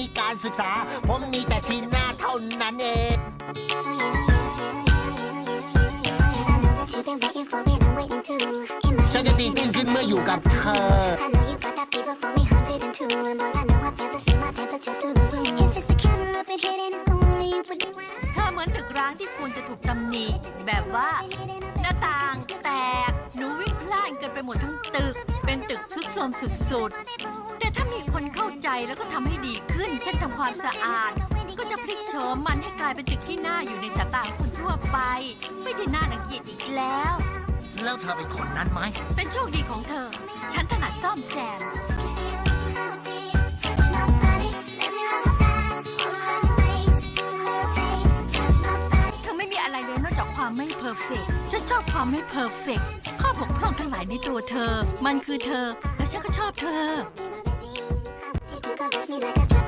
มีการศึกษา ผมมีแต่ชีหน้าเท่านั้นเอง You've been waiting for it, I'm waiting too. In my ฉันจะตีตื้นขึ้นเมื่ออยู่กับเธอ I know you got that fever for me, 102. And boy, I know I feel the same, my temperature's through the roof. If it's a camera up in here, then it's only you would do. เธอเหมือนตึกร้างที่ควรจะถูกตำหนิแบบว่า หน้าต่างแตกหนูวิ่งพล่านเกินไปหมดทั้งตึก เป็นตึกสุดโทรมสุดๆ แล้วก็ทำให้ดีขึ้นเช่นทำความสะอาด ก็จะพลิกโฉมมันให้กลายเป็นตึกที่น่าอยู่ในสายตาของคนทั่วไป ไม่ได้น่ารังเกียจอีกแล้ว แล้วเธอเป็นคนนั้นไหม เป็นโชคดีของเธอ ฉันถนัดซ่อมแซม Touch my body, let me roll fast. All around the waist, just a little taste. Touch my body. เธอไม่มีอะไรเลยนอกจากความไม่เพอร์เฟกฉันชอบความไม่เพอร์เฟกข้อบกพร่องทั้งหลายในตัวเธอ มันคือเธอ และฉันก็ชอบเธอ You do caress me like a